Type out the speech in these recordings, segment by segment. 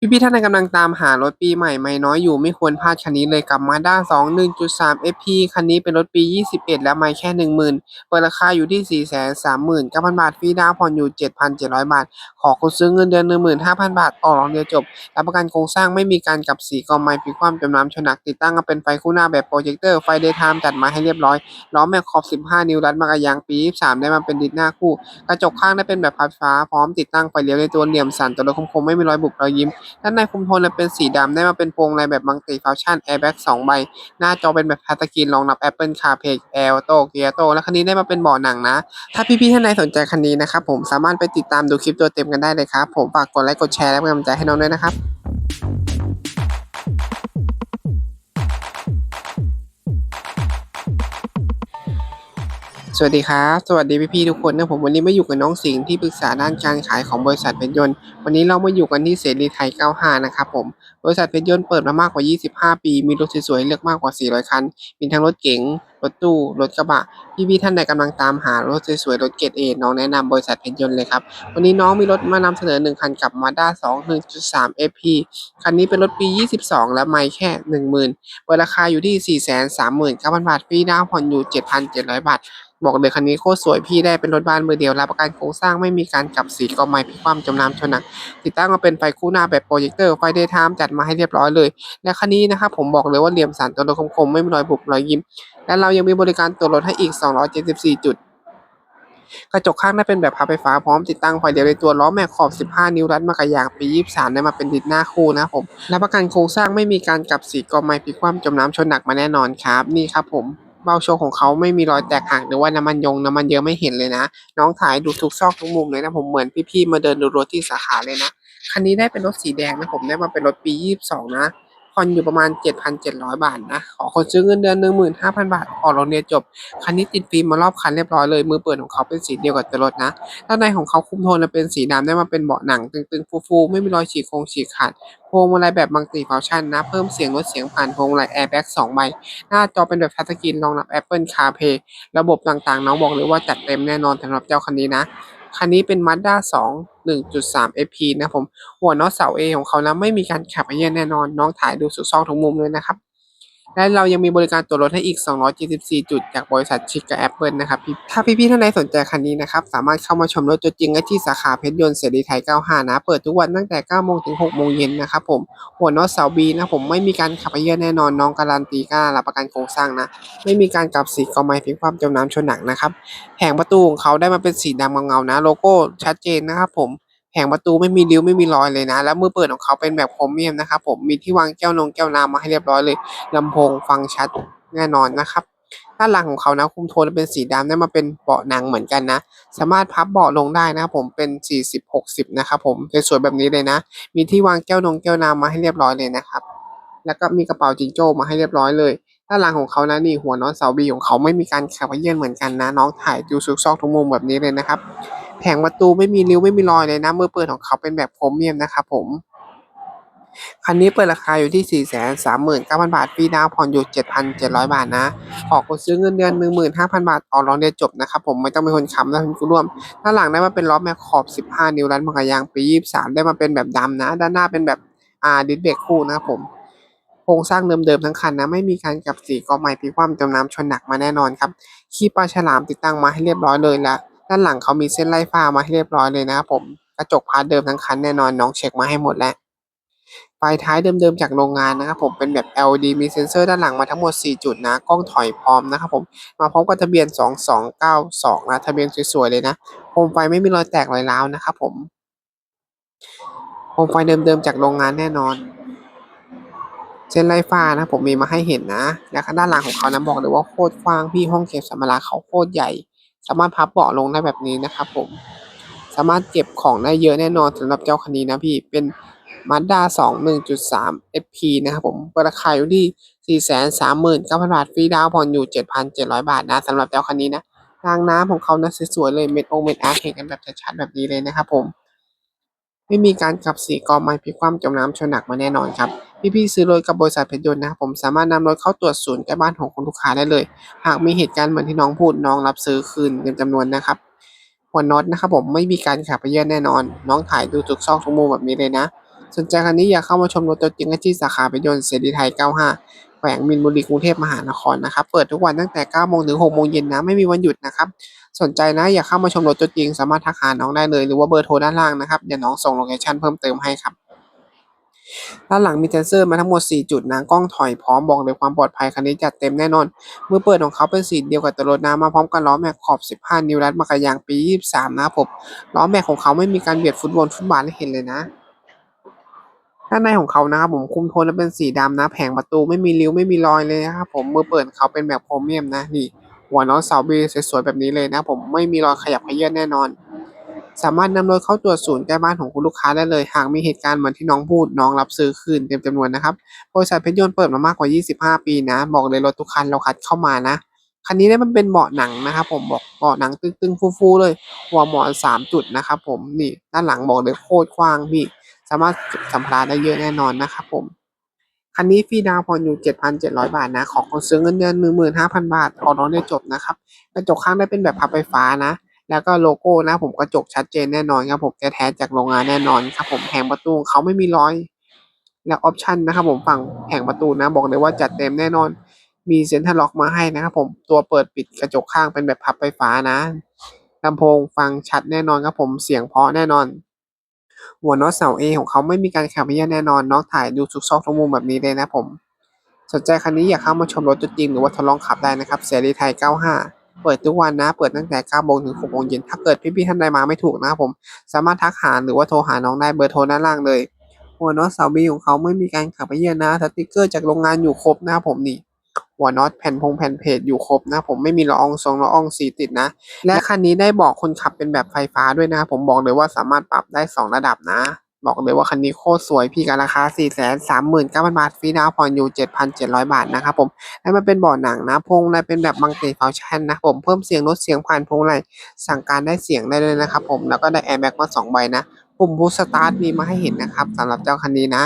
พี่ๆท่านใดกำลังตามหารถปีใหม่ไม่น้อยอยู่ไม่ควรพลาดคันนี้เลยกับ Mazda 2 1.3 FP คันนี้เป็นรถปี 21 และไม่แค่ 10,000 เปิดราคาอยู่ที่ 439,000 บาทฟรีดาวผ่อนอยู่ 7,700 บาท ขอคุณซื้อเงินเดือน 15,000 บาท ออกรองเดียวจบ รับประกันโครงสร้างไม่มีการกับสีกองไม้พลิกคว่ำจมน้ำชนหนักติดตั้งเป็นไฟคู่หน้าแบบโปรเจคเตอร์ไฟเดย์ไทม์จัดมาให้เรียบร้อยล้อแม็กขอบ 15 นิ้วรัดมากระยางปี 23 ได้มาเป็นดิสหน้าคู่ กระจกข้างได้เป็นแบบพับฟ้าพร้อมติดตั้งไฟเลี้ยวในตัวเหลี่ยมสันตัวรถคมๆไม่มีรอยบุบรอยยิ้มด้านในคุมโทนเป็นสีดำได้มาเป็นพวงในแบบมัลติฟังก์ชันแอร์แบ็กสองใบ หน้าจอเป็นแบบทัชสกรีนรองรับ Apple CarPlay แอลโตเกียโตและคันนี้ได้มาเป็นเบาะหนังนะ ถ้าพี่ๆท่านใดสนใจคันนี้นะครับผมสามารถไปติดตามดูคลิปตัวเต็มกันได้เลยครับผมฝากกดไลค์กดแชร์และเป็นกำลังใจให้น้องด้วยนะครับ สวัสดีครับสวัสดีพี่ๆทุกคนนะผมวันนี้มาอยู่กับน้องสิงห์ที่ปรึกษาด้านการขายของบริษัทเพชรยนต์ วันนี้เรามาอยู่กันที่เสรีไทย 95 นะครับผมบริษัทเพชรยนต์เปิดมามากกว่า 25 ปี มีรถสวยๆเลือกมากกว่า 400 คัน มีทั้งรถเก๋ง รถตู้ รถกระบะ พี่ๆท่านใดกำลังตามหารถสวยๆ รถเกรดเอน้องแนะนำบริษัทเพชรยนต์เลยครับ วันนี้น้องมีรถมานำเสนอ 1 คันกับ Mazda 2 1.3 FP คันนี้เป็นรถปี 22 และไม่แค่ 10,000เปิดราคาอยู่ที่ 439,000 บาทฟรีดาวน์ผ่อนอยู่ 7,700 บาท บอกเลยคันนี้โคตรสวยพี่ได้เป็นรถบ้านมือเดียวรับประกันโครงสร้างไม่มีการกลับสีกอไม้พลิกคว่ำจมน้ำชนหนักติดตั้งมาเป็นไฟคู่หน้าแบบโปรเจคเตอร์ไฟเดย์ไทม์จัดมาให้เรียบร้อยเลยและคันนี้นะครับผมบอกเลยว่าเหลี่ยมสันตัวรถคมๆไม่มีรอยบุบรอยยิ้ม และเรายังมีบริการตัวจรถให้อีก 274 จุด กระจกข้างได้เป็นแบบพับไฟฟ้าพร้อมติดตั้งไฟเลี้ยวในตัวล้อแม็กขอบ 15 นิ้วรัดมากระยางปี 23 ได้มาเป็นดิสหน้าคู่นะครับผมรับประกันโครงสร้างไม่มีการกลับสีกอไม้พลิกคว่ำจมน้ำชนหนักมาแน่นอนครับ นี่ครับผมเบ้าโชว์ของเขาไม่มีรอยแตกหักหรือว่าน้ำมันยงน้ำมันเยอะไม่เห็นเลยนะ น้องถ่ายดูทุกซอกทุกมุมเลยนะผมเหมือนพี่ๆมาเดินดูรถที่สาขาเลยนะคันนี้ได้เป็นรถสีแดงนะผมได้มาเป็นรถปี 22 นะ ผ่อนอยู่ประมาณ 7,700 บาทนะ ขอคนซื้อเงินเดือน 15,000 บาท ออกโรถเรียนจบ คันนี้ติดฟิล์มมารอบคันเรียบร้อยเลย มือเปิดของเขาเป็นสีเดียวกับตัวรถนะ ด้านในของเขาคุมโทนเป็นสีดำได้มาเป็นเบาะหนัง ตึงๆ ฟูๆ ไม่มีรอยฉีกโครงฉีกขาด พวงมาลัยแบบมัลติฟังก์ชันนะ เพิ่มเสียงลดเสียงผ่านพวงมาลัยแอร์แบ็ก2ใบ หน้าจอเป็นแบบทัชสกรีนรองรับ Apple CarPlay ระบบต่างๆ น้องบอกเลยว่าจัดเต็มแน่นอนสำหรับเจ้าคันนี้นะ คันนี้เป็น Mazda 2 1.3 FP นะผมหัวน็อตเสา A ของเขานะไม่มีการขับเยียนแน่นอนน้องถ่ายดูสุดซอกทุกมุมเลยนะครับ และเรายังมีบริการตรวจรถให้อีก 274 จุด จากบริษัทชิคกับแอปเปิลนะครับพี่ถ้าพี่ๆท่านใดสนใจคันนี้นะครับ สามารถเข้ามาชมรถตัวจริงได้ที่สาขาเพชรยนต์เสรีไทย 95 นะ เปิดทุกวันตั้งแต่ 9 โมงถึง 6 โมงเย็นนะครับผม หัวน็อตเสา B นะผมไม่มีการขับไปเยียนแน่นอนน้องการันตีกล้ารับประกันโครงสร้างนะ ไม่มีการกลับสีกอไม้พลิกคว่ำจมน้ำชนหนักนะครับแผงประตูของเขาได้มาเป็นสีดำเงาๆนะ โลโก้ชัดเจนนะครับผม แผงประตูไม่มีริ้วไม่มีรอยเลยนะ แล้วมือเปิดของเขาเป็นแบบโครเมียมนะครับผมมีที่วางแก้วนงแก้วน้ำมาให้เรียบร้อยเลยลำโพงฟังชัดแน่นอนนะครับด้านหลังของเขานะคุมโทนเป็นสีดำได้มาเป็นเบาะหนังเหมือนกันนะ สามารถพับเบาะลงได้นะครับผมเป็น 40-60 นะครับผมสวยๆแบบนี้เลยนะ มีที่วางแก้วนงแก้วน้ำมาให้เรียบร้อยเลยนะครับ แล้วก็มีกระเป๋าจิงโจ้มาให้เรียบร้อยเลยด้านหลังของเขานะนี่หัวนอตเสาบีของเขาไม่มีการขับเยียนเหมือนกันนะ น้องถ่ายดูซุกซอกทุกมุมแบบนี้เลยนะครับ แผงประตูไม่มีริ้วไม่มีรอยเลยนะมือเปิดของเขาเป็นแบบโครเมียมนะครับผมคันนี้เปิดราคาอยู่ที่ 439,000 บาทฟรีดาวผ่อนอยู่ 7,700 บาทนะขอคนซื้อเงินเดือน 15,000 บาท ออกรองเรียนจบนะครับผมไม่ต้องเป็นคนค้ำและเป็นผู้ร่วม ด้านหลังได้มาเป็นล้อแม็กขอบ 15 นิ้วรันมากระยางปี 23 ได้มาเป็นแบบดำนะ ด้านหน้าเป็นแบบอ่าดิสเบรกคู่นะครับผมโครงสร้างเดิมๆทั้งคันนะ ไม่มีการกับสีกอไม้พลิกคว่ำจมน้ำชนหนักมาแน่นอนครับขี้ปลาฉลามติดตั้งมาให้เรียบร้อยเลยและ ด้านหลังเขามีเส้นไล่ฟ้ามาให้เรียบร้อยเลยนะครับผมกระจกพาร์ทเดิมทั้งคันแน่นอนน้องเช็คมาให้หมดแล้วไฟท้ายเดิมๆจากโรงงานนะครับผมเป็นแบบ LED มีเซ็นเซอร์ด้านหลังมาทั้งหมด 4 จุดนะ กล้องถอยพร้อมนะครับผมมาพร้อมกับทะเบียน 2292 นะทะเบียนสวยๆเลยนะโคมไฟไม่มีรอยแตกรอยร้าวนะครับผมโคมไฟเดิมๆจากโรงงานแน่นอน เส้นไล่ฟ้านะผมมีมาให้เห็นนะ และด้านหลังของเขานะบอกเลยว่าโคตรกว้างพี่ห้องเก็บสัมภาระเขาโคตรใหญ่ สามารถพับเบาะลงได้แบบนี้นะครับผม สามารถเก็บของได้เยอะแน่นอนสำหรับเจ้าคันนี้นะพี่ เป็น Mazda 2 1.3 FP นะครับผม ราคาอยู่ที่ 439,000 บาท ฟรีดาวน์ผ่อนอยู่ 7,700 บาทนะสำหรับเจ้าคันนี้นะรางน้ำของเขานะสวยๆเลย เม็ดองเม็ดอาร์เห็นกันแบบชัดๆแบบนี้เลยนะครับผม ไม่มีการขับสีกอไม้พิคว่ำจมน้ำชนหนักมาแน่นอนครับ พี่ๆซื้อรถกับบริษัทเพชรยนต์นะครับผมสามารถนำรถเข้าตรวจศูนย์ใกล้บ้านของคุณลูกค้าได้เลย หากมีเหตุการณ์เหมือนที่น้องพูดน้องรับซื้อคืนเงินจำนวนนะครับหัวน็อตนะครับผมไม่มีการขับไปเยื่อนแน่นอน น้องถ่ายดูทุกซอกทุกมุมแบบนี้เลยนะ สนใจคันนี้อยากเข้ามาชมรถตัวจริงที่สาขาเป็นยนต์เสรีไทย 95 แขวงมินบุรีกรุงเทพมหานครนะครับเปิดทุกวันตั้งแต่9โมงถึง6โมงเย็นนะไม่มีวันหยุดนะครับสนใจนะอยากเข้ามาชมรถตัวจริง สามารถทักหาน้องได้เลยหรือว่าเบอร์โทรด้านล่างนะครับเดี๋ยวน้องส่งโลเคชั่นเพิ่มเติมให้ครับ ด้านหลังมีเซนเซอร์มาทั้งหมด 4 จุดนะกล้องถอยพร้อมบอกเลยความปลอดภัยคันนี้จัดเต็มแน่นอน มือเปิดของเขาเป็นสีเดียวกับตัวรถนะมาพร้อมกับล้อแม็กขอบ 15 นิ้วรัดมากระยางปี 23 นะครับผมล้อแม็กของเขาไม่มีการเบียดฟุตบอลฟุตบาทให้เห็นเลยนะด้านในของเขานะครับผมคุมโทนแล้วเป็นสีดำนะแผงประตูไม่มีริ้วไม่มีรอยเลยนะครับผมมือเปิดเขาเป็นแบบโพรเมียมนะนี่หัวน็อตเสาบีสวยๆแบบนี้เลยนะผมไม่มีรอยขยับขยื้อนแน่นอน สามารถนำรถเข้าตรวจศูนย์ใกล้บ้านของคุณลูกค้าได้เลย หากมีเหตุการณ์เหมือนที่น้องพูดน้องรับซื้อคืนเต็มจำนวนนะครับบริษัทเพชรยนต์เปิดมามากกว่า 25 ปีนะ บอกเลยรถทุกคันเราคัดเข้ามานะคันนี้เนี่ยมันเป็นเบาะหนังนะครับผมบอกเบาะหนังตึงๆฟูๆเลยหัวหมอนสามจุดนะครับผมนี่ด้านหลังบอกเลยโคตรกว้างพี่สามารถสัมภาระได้เยอะแน่นอนนะครับผมคันนี้ฟรีดาวน์ผ่อนอยู่ 7,700 บาทนะ ขอคนซื้อเงินเดือน15,000 บาทออกรถได้จบนะครับกระจกข้างได้เป็นแบบพับไฟฟ้านะ แล้วก็โลโก้นะผมกระจกชัดเจนแน่นอนครับผมแท้ๆจากโรงงานแน่นอนครับผมแผงประตูเขาไม่มีรอย แล้วออปชันนะครับผมฝั่งแผงประตูนะบอกเลยว่าจัดเต็มแน่นอน มีเซ็นทรัลล็อกมาให้นะครับผมตัวเปิดปิดกระจกข้างเป็นแบบพับไฟฟ้านะลำโพงฟังชัดแน่นอนครับผมเสียงเพราะแน่นอน หัวน็อตเสา A ของเขาไม่มีการขับเยียแน่นอนน้องถ่ายดูทุกซอกทุกมุมแบบนี้เลยนะผมสนใจคันนี้อยากเข้ามาชมรถตัวจริงหรือว่าทดลองขับได้นะครับเสรีไทย 95 เปิดทุกวันนะ เปิดตั้งแต่9โมงถึง6โมงเย็น ถ้าเกิดพี่ๆท่านใดมาไม่ถูกนะผม สามารถทักหาหรือว่าโทรหาน้องได้เบอร์โทรด้านล่างเลยหัวน็อตเสา B ของเขาไม่มีการขับเยียนะสติกเกอร์จากโรงงานอยู่ครบนะผมนี่หัวน็อตแผ่นพงแผ่นเพจอยู่ครบนะ ผมไม่มีละอองทรงละอองสีติดนะ และคันนี้ได้บอกคนขับเป็นแบบไฟฟ้าด้วยนะ ผมบอกเลยว่าสามารถปรับได้ 2 ระดับนะ บอกเลยว่าคันนี้โคตรสวยพี่กันราคา 4 3 9 0 0 0 บาทฟรีดาวน์ผ่อนอยู่ 7,700 บาทนะครับผมและมันเป็นเบาะหนังนะพวงในเป็นแบบมังติฟังก์ชันนะผมเพิ่มเสียงลดเสียงผ่านพวงในสั่งการได้เสียงได้เลยนะครับผมแล้วก็ได้แอร์แบ็กมาสองใบนะปุ่มบูสตาร์ทมีมาให้เห็นนะครับสำหรับเจ้าคันนี้นะ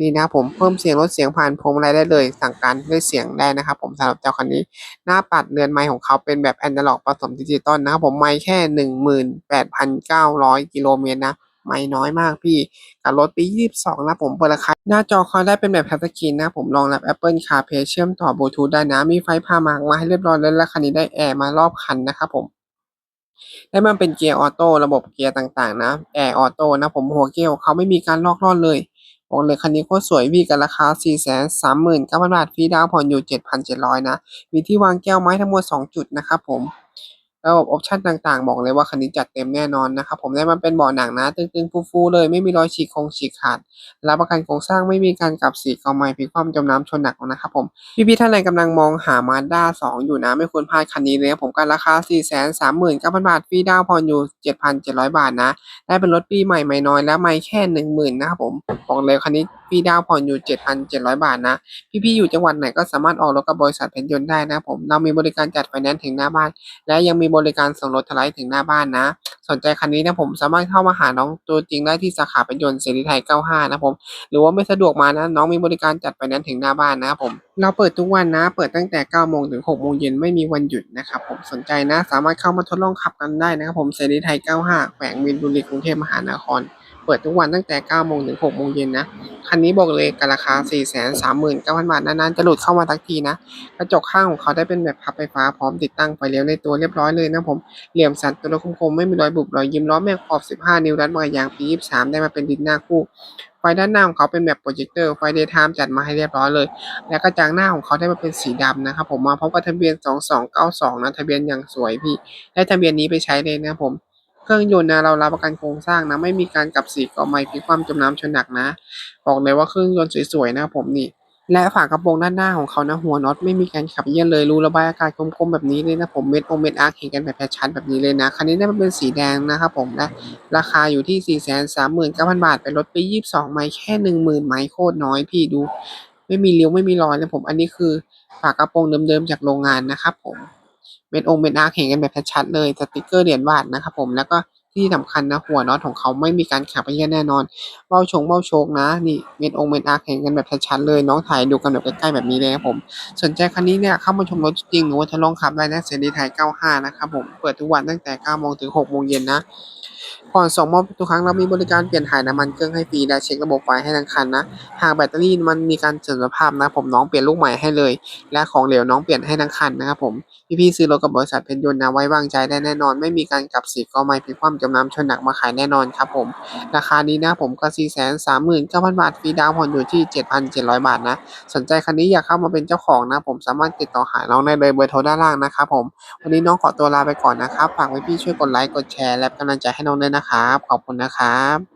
นี่นะผมเพิ่มเสียงลดเสียงผ่านพวงมาลัยได้เลย สั่งการด้วยเสียงได้นะครับ ผมสำหรับเจ้าคันนี้ หน้าปัดเรือนไม้ของเขาเป็นแบบแอน a ล็อกผสมดิจิตอลนะครับผมไม้แค่หนึ่งหมื่นแปดพันเก้าร้อยกิโลเมตรนะ ไม่น้อยมากพี่กับรถปี 22 นะผมเปิดราคาหน้าจอเขาได้เป็นแบบทัชสกรีนนะผมรองรับ Apple CarPlay เชื่อมต่อบลูทูธได้นะ มีไฟพามากมาให้เรียบร้อยแล้วและคันนี้ได้แอร์มารอบคันนะครับผมได้มันเป็นเกียร์ออโต้ระบบเกียร์ต่างๆ นะแอร์ออโต้นะผมหัวเกียร์เขาไม่มีการลอกล่อนเลยบอกเลยคันนี้โคตรสวยพี่กันราคา 4 3 9 0 0 0 บาทฟรีดาวน์ผ่อนอยู่ 7,700 นะ มีที่วางแก้วไม้ทั้งหมด 2 จุดนะครับผม ระบบออปชันต่างๆ บอกเลยว่าคันนี้จัดเต็มแน่นอนนะครับผมได้มันเป็นเบาะหนังนะตึงๆฟูๆเลยไม่มีรอยฉีกคงฉีกขาดรับประกันโครงสร้างไม่มีการกลับสีกอไม้พลิกคว่ำจมน้ำชนหนักนะครับผมพี่ๆท่านใดกำลังมองหามาด้า2อยู่นะไม่ควรพลาดคันนี้เลยผมกันราคา 4 3 9 0 0 0 บาทฟรีดาวน์ผ่อนอยู่ 7,700 บาทนะ ได้เป็นรถปีใหม่ไม่น้อยและไม่แค่ 10,000นะครับผมบอกเลยคันนี้ฟรีดาวผ่อนอยู่ 7,700 บาทนะ พี่ๆอยู่จังหวัดไหนก็สามารถออกรถกับบริษัทเพชรยนต์ได้นะผมเรามีบริการจัดไฟแนนซ์ถึงหน้าบ้าน และยังมีบริการส่งรถทลายถึงหน้าบ้านนะ สนใจคันนี้นะผมสามารถเข้ามาหาน้องตัวจริงได้ที่สาขาเป็นยนต์เสรีไทย 95 นะผมหรือว่าไม่สะดวกมานะน้องมีบริการจัดไฟแนนซ์ถึงหน้าบ้านนะผมเราเปิดทุกวันนะ เปิดตั้งแต่9โมงถึง6โมงเย็นไม่มีวันหยุดนะครับผมสนใจนะ สามารถเข้ามาทดลองขับกันได้นะครับผมเสรีไทย 95 แขวงมินบุรีกรุงเทพมหานคร เปิดทุกวันตั้งแต่9โมงถึง6โมงเย็นนะ คันนี้บอกเลยกันราคา 439,000 บาท นานๆ จะหลุดเข้ามาทักทีนะ กระจกข้างของเขาได้เป็นแบบพับไฟฟ้าพร้อมติดตั้งไฟเลี้ยวในตัวเรียบร้อยเลยนะผม เหลี่ยมสันตัวคมๆ ไม่มีรอยบุบรอยยิ้มล้อแม็กขอบ 15 นิ้วรัดมายางปี 23 ได้มาเป็นดินหน้าคู่ ไฟด้านหน้าของเขาเป็นแบบโปรเจคเตอร์ ไฟเดย์ไทม์จัดมาให้เรียบร้อยเลย และกระจังหน้าของเขาได้มาเป็นสีดำนะครับผม มาพร้อมกับทะเบียน 2292 นะ ทะเบียนอย่างสวยพี่ ได้ทะเบียนนี้ไปใช้เลยนะผม เครื่องยนต์นะเรารับประกันโครงสร้างนะไม่มีการกลับสีก่อไม้พลิกคว่ำจมน้ำชนหนักนะ บอกเลยว่าเครื่องยนต์สวยๆนะครับผมนี่และฝากระโปรงด้านหน้าของเขานะหัวน็อตไม่มีการขับเยียนเลยรูระบายอากาศคมๆแบบนี้เลยนะผมเม็ดโอเม็ดอาร์คเห็นกันแบบแพชัดๆแบบนี้เลยนะคันนี้ได้มาเป็นสีแดงนะครับผมและราคาอยู่ที่ 4 3 9 0 0 0 บาทเป็นรถปี22 ไมล์แค่ 10,000 ไมล์โคตรน้อยพี่ดู ไม่มีเลี้ยวไม่มีรอยเลยผมอันนี้คือฝากระโปรงเดิมๆจากโรงงานนะครับผม เม็ดองเม็ดอาร์คเห็นกันแบบชัดๆเลยสติกเกอร์เหรียญบาทนะครับผมแล้วก็ที่สำคัญนะหัวน็อตของเขาไม่มีการขับเยียแน่นอนเบ้าชงเบ้าโชกนะนี่เม็ดองเม็ดอาร์คเห็นกันแบบชัดๆเลยน้องถ่ายดูกันแบบใกล้ๆแบบนี้เลยครับผมสนใจคันนี้เนี่ยเข้ามาชมรถจริงหรือว่าทดลองขับได้นะเซนดีไทย95นะครับผมเปิดทุกวันตั้งแต่9โมงถึง6โมงเย็นนะ ก่อนส่งมอบทุกครั้งเรามีบริการเปลี่ยนถ่ายน้ำมันเครื่องให้ฟรีและเช็คระบบไฟให้ทั้งคันนะ หากแบตเตอรี่มันมีการเสื่อมสภาพนะผมน้องเปลี่ยนลูกใหม่ให้เลย และของเหลวน้องเปลี่ยนให้ทั้งคันนะครับผมพี่ๆซื้อรถกับบริษัทเพชรยนต์นะไว้วางใจได้แน่นอน ไม่มีการกลับสีก็ไม่พลิกคว่ำจำนำชนหนักมาขายแน่นอนครับผมราคานี้นะผมก็4 3 9 0 0 0 บาทฟรีดาวผ่อนอยู่ที่ 7,700 บาทนะสนใจคันนี้อยากเข้ามาเป็นเจ้าของนะ ผมสามารถติดต่อหาน้องได้เลยเบอร์โทรด้านล่างนะครับผมวันนี้น้องขอตัวลาไปก่อนนะครับฝากไว้พี่ช่วยกดไลค์กดแชร์และกำลังใจให้น้องด้วยนะครับ ขอบคุณนะครับ